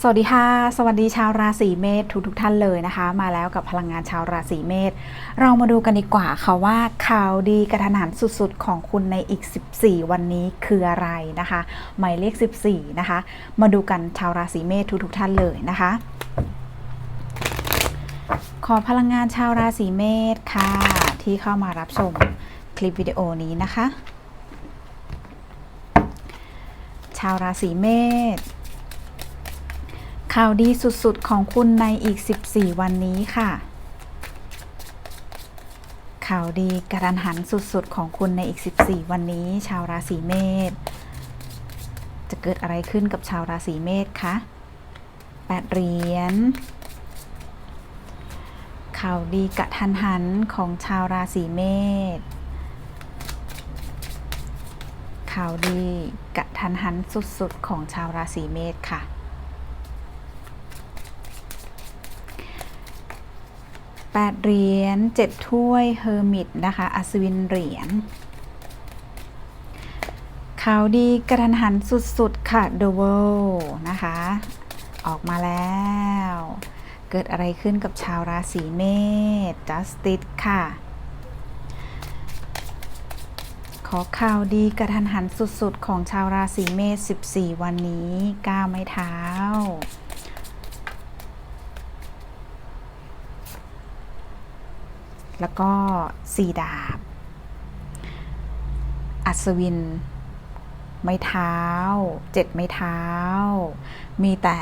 สวัสดีค่ะ สวัสดีชาวราศีเมษทุกทุกท่านเลยนะคะ มาแล้วกับพลังงานชาวราศีเมษเรามาดูกันดีกว่าค่ะว่าข่าวดีกระทันหันสุดๆ ของคุณในอีก 14 วันนี้คืออะไรนะคะหมายเลข 14 นะคะ มาดูกันชาวราศีเมษทุกๆท่านเลยนะคะ ขอพลังงานชาวราศีเมษค่ะ ที่เข้ามารับชมคลิปวิดีโอนี้นะคะ ชาวราศีเมษ ข่าวดีสุดๆ ของคุณในอีก 14 วันนี้ค่ะ ข่าวดีกระดันหันสุดๆ ของคุณในอีก 14 วันนี้ ชาวราศีเมษ จะเกิดอะไรขึ้นกับชาวราศีเมษคะแปดเหรียญ ข่าวดีกระทันหันของชาวราศีเมษ ข่าวดีกระทันหันสุดๆ ของชาวราศีเมษค่ะ แปดเหรียญเจ็ดถ้วยเฮอร์มิตนะคะ อัศวินเหรียญข่าวดีกระทันหันสุดๆ ค่ะ The World นะคะ ออกมาแล้ว เกิดอะไรขึ้นกับชาวราศีเมษ Justice ค่ะ ขอข่าวดีกระทันหันสุดๆ ของชาวราศีเมษ 14 วันนี้ก้าวไม่เท้า แล้วก็สีดาบ อัศวิน ไม้เท้า เจ็ดไม้เท้า มีแต่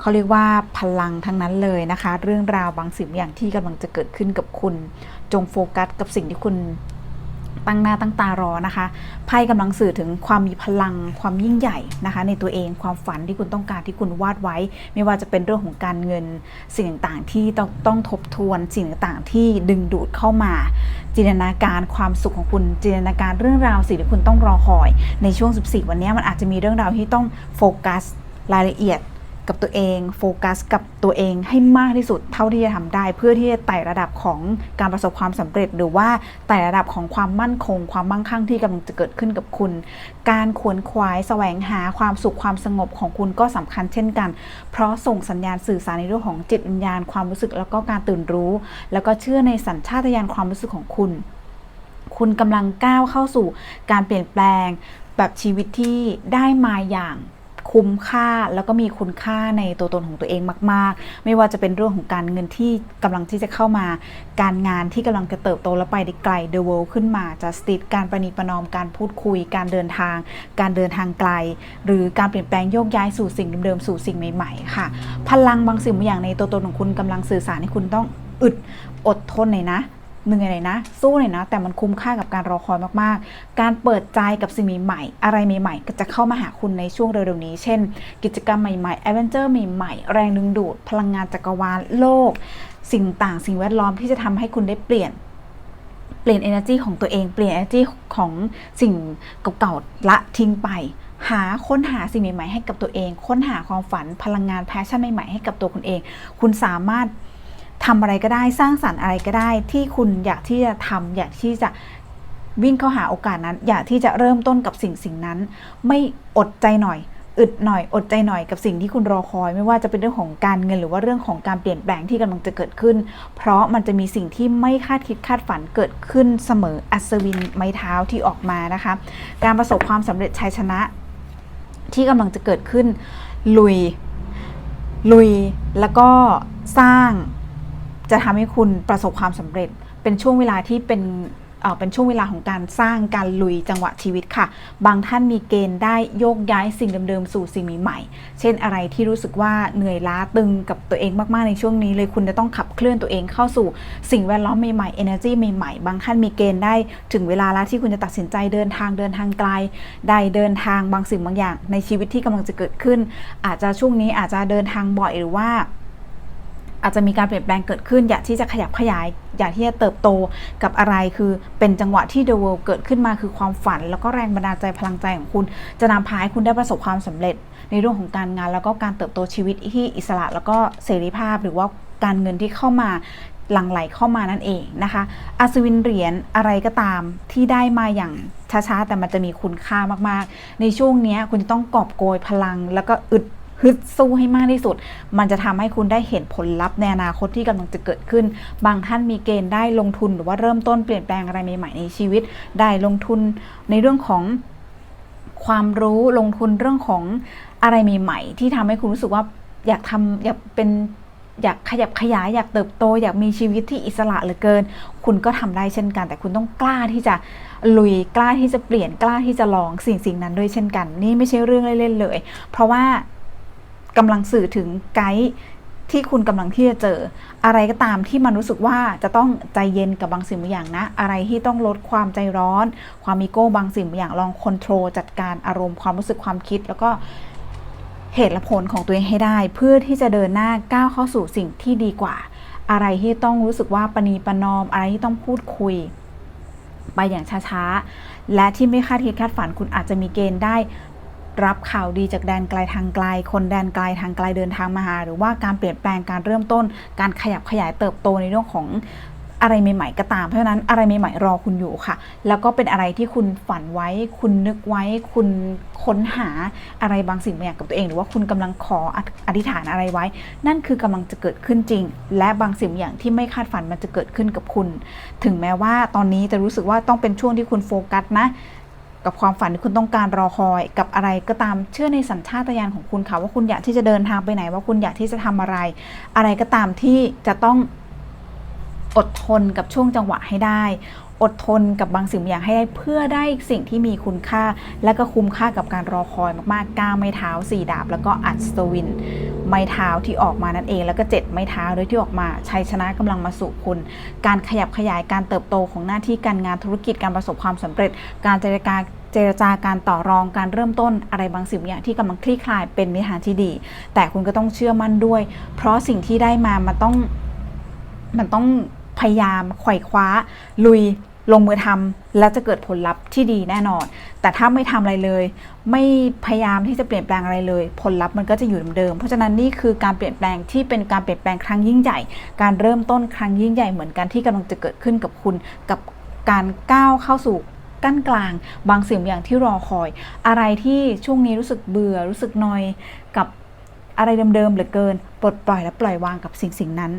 เขาเรียกว่าพลังทั้งนั้นเลยนะคะ เรื่องราวบางสิ่งอย่างที่กำลังจะเกิดขึ้นกับคุณ จงโฟกัสกับสิ่งที่คุณ ตั้งหน้าตั้งตารอนะคะไพ่กำลังสื่อถึงความมีพลังความยิ่งใหญ่นะคะ ในตัวเองความฝันที่คุณต้องการที่คุณวาดไว้ ไม่ว่าจะเป็นเรื่องของการเงิน สิ่งต่างๆ ที่ต้องต้องทบทวน สิ่งต่างๆ ที่ดึงดูดเข้ามา จินตนาการความสุขของคุณจินตนาการเรื่องราวสิ่งที่คุณต้องรอคอย ในช่วง 14 วันนี้มันอาจจะมีเรื่องราวที่ต้องโฟกัสรายละเอียด กับตัวเองโฟกัสกับตัวเองให้มากที่สุดเท่าที่จะทำได้ เพื่อที่จะไต่ระดับของการประสบความสำเร็จ หรือว่าไต่ระดับของความมั่นคง ความมั่งคั่งที่กำลังจะเกิดขึ้นกับคุณ การขวนขวายแสวงหาความสุขความสงบของคุณก็สำคัญเช่นกัน เพราะส่งสัญญาณสื่อสารในเรื่องของจิตวิญญาณความรู้สึกแล้วก็การตื่นรู้ แล้วก็เชื่อในสัญชาตญาณความรู้สึกของคุณ คุณกำลังก้าวเข้าสู่การเปลี่ยนแปลงแบบชีวิตที่ได้มาอย่าง คุ้มค่าแล้วก็มีคุณค่าในตัวตนของตัวเองมาก ๆ ไม่ว่าจะเป็นเรื่องของการเงินที่กำลังที่จะเข้ามา การงานที่กำลังจะเติบโตและไปได้ไกล The World ขึ้นมา Justice การประนีประนอมการพูดคุย การเดินทาง การเดินทางไกล หรือการเปลี่ยนแปลงโยกย้ายสู่สิ่งเดิมๆสู่สิ่งใหม่ ๆ ค่ะ พลังบางสิ่งบางอย่างในตัวตนของคุณกำลังสื่อสารให้คุณต้องอึดอดทนหน่อยนะ เหนื่อยหน่อยนะ สู้หน่อยนะ แต่มันคุ้มค่ากับการรอคอยมากๆ การเปิดใจกับสิ่งใหม่ๆ อะไรใหม่ๆ ก็จะเข้ามาหาคุณในช่วงเร็วๆนี้ เช่น กิจกรรมใหม่ๆแอดเวนเจอร์ใหม่ๆ แรงดึงดูด พลังงานจักรวาลโลก สิ่งต่างสิ่งแวดล้อมที่จะทำให้คุณได้เปลี่ยนเปลี่ยน energy ของตัวเองเปลี่ยน energy ของสิ่งเก่าๆละทิ้งไป หาค้นหาสิ่งใหม่ๆให้กับตัวเอง ค้นหาความฝันพลังงานแพชชั่นใหม่ๆให้กับตัวคุณเอง คุณสามารถ ทำอะไรก็ได้สร้างสรรค์อะไรก็ได้ที่คุณอยากที่จะทำอยากที่จะวิ่งเข้าหาโอกาสนั้น อยากที่จะเริ่มต้นกับสิ่งสิ่งนั้น ไม่อดใจหน่อย อึดหน่อย อดใจหน่อยกับสิ่งที่คุณรอคอย ไม่ว่าจะเป็นเรื่องของการเงิน หรือว่าเรื่องของการเปลี่ยนแปลงที่กำลังจะเกิดขึ้น เพราะมันจะมีสิ่งที่ไม่คาดคิดคาดฝันเกิดขึ้นเสมออัศวินไม้เท้าที่ออกมานะคะ การประสบความสำเร็จชัยชนะ ที่กำลังจะเกิดขึ้น ลุย ลุยแล้วก็สร้าง จะทำให้คุณประสบความสำเร็จ เป็นช่วงเวลาที่เป็นเอ่อเป็นช่วงเวลาของการสร้างการลุยจังหวะชีวิตค่ะ บางท่านมีเกณฑ์ได้โยกย้ายสิ่งเดิมๆสู่สิ่งใหม่ๆ เช่นอะไรที่รู้สึกว่าเหนื่อยล้าตึงกับตัวเองมากๆในช่วงนี้ เลยคุณจะต้องขับเคลื่อนตัวเองเข้าสู่สิ่งแวดล้อมใหม่ๆ energy ใหม่ๆ บางท่านมีเกณฑ์ได้ถึงเวลาแล้วที่คุณจะตัดสินใจเดินทางเดินทางไกล ได้เดินทางบางสิ่งบางอย่าง ในชีวิตที่กำลังจะเกิดขึ้น อาจจะช่วงนี้อาจจะเดินทางบ่อยหรือว่า อาจจะมีการเปลี่ยนแปลงเกิดขึ้น อยากที่จะขยับขยาย อยากที่จะเติบโตกับอะไรคือเป็นจังหวะที่ The World เกิดขึ้นมาคือความฝัน แล้วก็แรงบันดาลใจพลังใจของคุณ จะนำพาให้คุณได้ประสบความสำเร็จ ในเรื่องของการงาน แล้วก็การเติบโตชีวิตที่อิสระ แล้วก็เสรีภาพ หรือว่าการเงินที่เข้ามาหลั่งไหลเข้ามานั่นเองนะคะอัศวินเหรียญอะไรก็ตามที่ได้มาอย่างช้าๆ แต่มันจะมีคุณค่ามากๆ ในช่วงนี้คุณจะต้องกอบโกยพลังแล้วก็อึด ฮึดสู้ให้มากที่สุด มันจะทำให้คุณได้เห็นผลลัพธ์ในอนาคตที่กำลังจะเกิดขึ้น บางท่านมีเกณฑ์ได้ลงทุนหรือว่าเริ่มต้นเปลี่ยนแปลงอะไรใหม่ๆในชีวิต ได้ลงทุนในเรื่องของความรู้ลงทุนเรื่องของอะไรใหม่ๆที่ทำให้คุณรู้สึกว่าอยากทำอยากเป็นอยากขยับขยายอยากเติบโต อยากมีชีวิตที่อิสระเหลือเกิน คุณก็ทำได้เช่นกัน แต่คุณต้องกล้าที่จะลุยกล้าที่จะเปลี่ยนกล้าที่จะลองสิ่งสิ่งนั้นด้วยเช่นกัน นี่ไม่ใช่เรื่องเล่นๆเลย เพราะว่า กำลังสื่อถึงไกด์ที่คุณกำลังที่จะเจอ อะไรก็ตามที่มันรู้สึกว่าจะต้องใจเย็นกับบางสิ่งบางอย่างนะ อะไรที่ต้องลดความใจร้อน ความมีโก้บางสิ่งบางอย่างลองคอนโทรลจัดการอารมณ์ความรู้สึกความคิด แล้วก็เหตุและผลของตัวเองให้ได้ เพื่อที่จะเดินหน้าก้าวเข้าสู่สิ่งที่ดีกว่า อะไรที่ต้องรู้สึกว่าปณีปนอม อะไรที่ต้องพูดคุย ไปอย่างช้าๆและที่ไม่คาดคิดคาดฝันคุณอาจจะมีเกณฑ์ได้ รับข่าวดีจากแดนไกลทางไกล คนแดนไกลทางไกลเดินทางมาหา หรือว่าการเปลี่ยนแปลงการเริ่มต้น การขยับขยายเติบโตในเรื่องของอะไรใหม่ๆก็ตาม เพราะฉะนั้นอะไรใหม่ๆรอคุณอยู่ค่ะ แล้วก็เป็นอะไรที่คุณฝันไว้ คุณนึกไว้ คุณค้นหาอะไรบางสิ่งบางอย่างกับตัวเอง หรือว่าคุณกำลังขออธิษฐานอะไรไว้ นั่นคือกำลังจะเกิดขึ้นจริง และบางสิ่งบางอย่างที่ไม่คาดฝันมันจะเกิดขึ้นกับคุณ ถึงแม้ว่าตอนนี้จะรู้สึกว่าต้องเป็นช่วงที่คุณโฟกัสนะ กับความฝันที่คุณต้องการรอคอย กับอะไรก็ตามเชื่อในสัญชาตญาณของคุณค่ะว่าคุณอยากที่จะเดินทางไปไหน ว่าคุณอยากที่จะทำอะไร อะไรก็ตามที่จะต้องอดทนกับช่วงจังหวะให้ได้ อดทนกับบางสิ่งบางอย่างให้ได้เพื่อได้สิ่งที่มีคุณค่า และก็คุ้มค่ากับการรอคอยมากๆก้าวไม้เท้าสี่ดาบ แล้วก็อัศวิน ไม้เท้าที่ออกมานั่นเอง แล้วก็เจ็ดไม้เท้าด้วยที่ออกมาชัยชนะกำลังมาสู่คุณ การขยับขยายการเติบโตของหน้าที่การงานธุรกิจการประสบความสำเร็จ การเจรจาเจรจาการต่อรองการเริ่มต้นอะไรบางสิ่งบางอย่างที่กำลังคลี่คลายเป็นในทางที่ดี แต่คุณก็ต้องเชื่อมั่นด้วย เพราะสิ่งที่ได้มามันต้องมันต้องพยายามไขว่คว้าลุย ลงมือทำแล้วจะเกิดผลลัพธ์ที่ดีแน่นอน แต่ถ้าไม่ทำอะไรเลย ไม่พยายามที่จะเปลี่ยนแปลงอะไรเลย ผลลัพธ์มันก็จะอยู่เดิมๆเพราะฉะนั้นนี่คือการเปลี่ยนแปลงที่เป็นการเปลี่ยนแปลงครั้งยิ่งใหญ่ การเริ่มต้นครั้งยิ่งใหญ่เหมือนกันที่กำลังจะเกิดขึ้นกับคุณกับการก้าวเข้าสู่กั้นกลาง บางสิ่งบางอย่างที่รอคอย อะไรที่ช่วงนี้รู้สึกเบื่อรู้สึกนอยกับอะไรเดิมๆเหลือเกิน ปลดปล่อยและปล่อยวางกับสิ่งสิ่งนั้น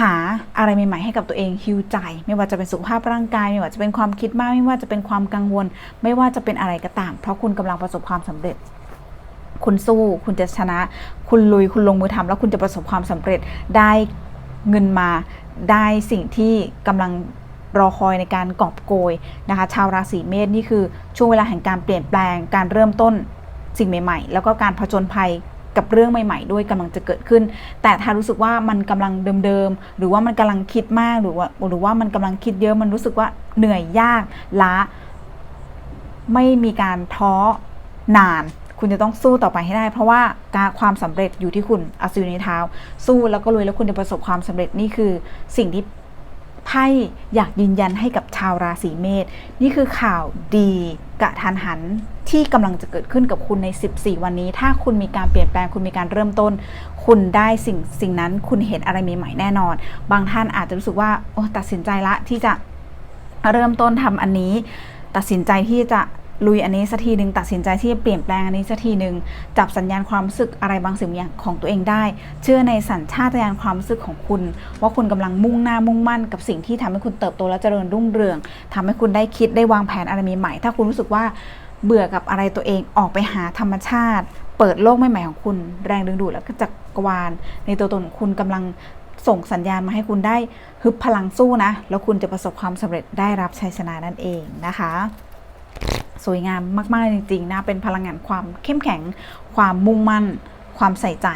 หาอะไรใหม่ๆให้กับตัวเองฮิวใจ ไม่ว่าจะเป็นสุขภาพร่างกาย ไม่ว่าจะเป็นความคิดมาก ไม่ว่าจะเป็นความกังวล ไม่ว่าจะเป็นอะไรก็ตาม เพราะคุณกำลังประสบความสำเร็จ คุณสู้ คุณจะชนะ คุณลุย คุณลงมือทำแล้วคุณจะประสบความสำเร็จ ได้เงินมา ได้สิ่งที่กำลังรอคอยในการกอบโกยนะคะ ชาวราศีเมษนี่คือช่วงเวลาแห่งการเปลี่ยนแปลง การเริ่มต้นสิ่งใหม่ ๆ แล้วก็การผจญภัย กับเรื่องใหม่ ๆ ด้วยกำลังจะเกิดขึ้น แต่ถ้ารู้สึกว่ามันกำลังเดิมๆ หรือว่ามันกำลังคิดมากหรือว่าหรือว่ามันกำลังคิดเยอะมันรู้สึกว่าเหนื่อยยากล้า ไม่มีการท้อนาน คุณจะต้องสู้ต่อไปให้ได้ เพราะว่าการความสำเร็จอยู่ที่คุณอาศัยในเท้า สู้แล้วก็ลุยแล้วคุณจะประสบความสำเร็จนี่คือสิ่งที่ ไพ่อยากยืนยันให้กับชาวราศีเมษนี่คือข่าวดีกะทันหันที่กำลังจะเกิดขึ้นกับคุณใน 14 วันนี้ ถ้าคุณมีการเปลี่ยนแปลงคุณมีการเริ่มต้น คุณได้สิ่งสิ่งนั้นคุณเห็นอะไรใหม่ๆแน่นอน บางท่านอาจจะรู้สึกว่าโอ้ตัดสินใจละที่จะเริ่มต้นทำอันนี้ ตัดสินใจที่จะ ลุยอันนี้สักทีหนึ่งตัดสินใจที่จะเปลี่ยนแปลงอันนี้สักทีหนึ่งจับสัญญาณความรู้สึกอะไรบางสิ่งอย่างของตัวเองได้ เชื่อในสัญชาตญาณความรู้สึกของคุณ ว่าคุณกำลังมุ่งหน้ามุ่งมั่นกับสิ่งที่ทำให้คุณเติบโตและเจริญรุ่งเรืองทำให้คุณได้คิดได้วางแผนอะไรใหม่ๆถ้าคุณรู้สึกว่าเบื่อกับอะไรตัวเองออกไปหาธรรมชาติ เปิดโลกใหม่ๆของคุณ แรงดึงดูดและก็จักรวาล ในตัวตนคุณกำลังส่งสัญญาณมาให้คุณได้ฮึบพลังสู้นะ แล้วคุณจะประสบความสำเร็จได้รับชัยชนะนั่นเองนะคะ สวยงามมาก ๆ จริง ๆ นะ เป็นพลังงานความเข้มแข็ง ความมุ่งมั่น ความใส่ใจ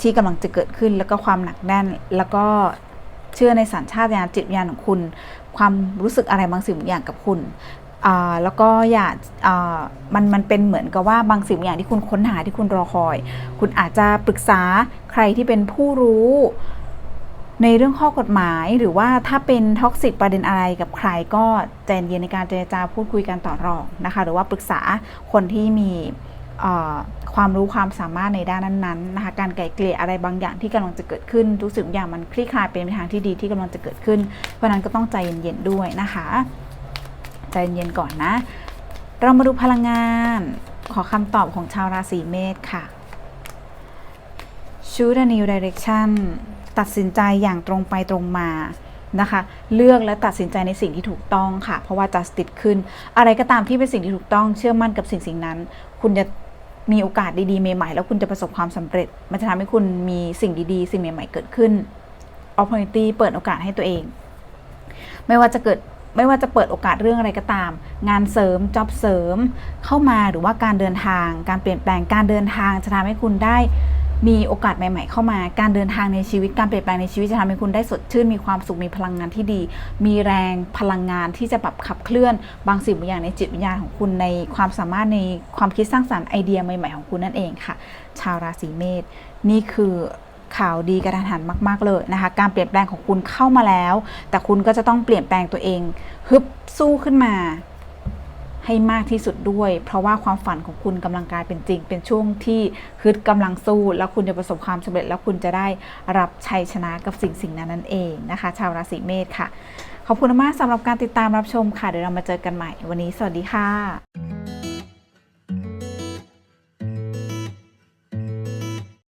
ที่กำลังจะเกิดขึ้นแล้วก็ความหนักแน่น แล้วก็เชื่อในสัญชาตญาณจิตวิญญาณของคุณ ความรู้สึกอะไรบางสิ่งบางอย่างกับคุณอ่าแล้วก็อยากอ่ามันมันเป็นเหมือนกับว่าบางสิ่งบางอย่างที่คุณค้นหาที่คุณรอคอย คุณอาจจะปรึกษาใครที่เป็นผู้รู้ ในเรื่องข้อกฎหมายหรือว่าถ้าเป็นท็อกซิกประเด็นอะไรกับใครก็ใจเย็นในการเจรจาพูดคุยกันต่อรองนะคะ หรือว่าปรึกษาคนที่มีความรู้ความสามารถในด้านนั้นๆนะคะการไกล่เกลี่ยอะไรบางอย่างที่กำลังจะเกิดขึ้นทุกสิ่งทุกอย่างมันคลี่คลายเป็นทางที่ดีที่กำลังจะเกิดขึ้น เพราะนั้นก็ต้องใจเย็นๆด้วยนะคะ ใจเย็นๆก่อนนะ เรามาดูพลังงาน ขอคำตอบของชาวราศีเมษค่ะ choose a new direction ตัดสินใจอย่างตรงไปตรงมานะคะ เลือกและตัดสินใจในสิ่งที่ถูกต้องค่ะ เพราะว่า justice ขึ้น อะไรก็ตามที่เป็นสิ่งที่ถูกต้องเชื่อมั่นกับสิ่งสิ่งนั้น คุณจะมีโอกาสดีๆใหม่ๆ แล้วคุณจะประสบความสำเร็จ มันจะทำให้คุณมีสิ่งดีๆ สิ่งใหม่ ๆ เกิดขึ้น opportunity เปิดโอกาสให้ตัวเอง ไม่ว่าจะเกิดไม่ว่าจะเปิดโอกาสเรื่องอะไรก็ตาม งานเสริมจ็อบเสริมเข้ามาหรือว่าการเดินทาง การเปลี่ยนแปลงการเดินทางจะทำให้คุณได้ มีโอกาสใหม่ ๆ เข้ามา การเดินทางในชีวิต การเปลี่ยนแปลงในชีวิตจะทำให้คุณได้สดชื่น มีความสุข มีพลังงานที่ดี มีแรงพลังงานที่จะแบบขับเคลื่อน บางสิ่งบางอย่างในจิตวิญญาณของคุณในความสามารถในความคิดสร้างสรรค์ไอเดียใหม่ ๆ ของคุณนั่นเองค่ะ ชาวราศีเมษ นี่คือข่าวดีกระทันหันมาก ๆ เลยนะคะ การเปลี่ยนแปลงของคุณเข้ามาแล้ว แต่คุณก็จะต้องเปลี่ยนแปลงตัวเองฮึบสู้ขึ้นมา ให้มากที่สุดด้วย เพราะว่าความฝันของคุณกำลังกลายเป็นจริง เป็นช่วงที่ฮึดกำลังสู้ แล้วคุณจะประสบความสำเร็จ แล้วคุณจะได้รับชัยชนะกับสิ่งสิ่งนั้นนั่นเองนะคะ ชาวราศีเมษค่ะ ขอบคุณมากสำหรับการติดตามรับชมค่ะ เดี๋ยวเรามาเจอกันใหม่ วันนี้สวัสดีค่ะ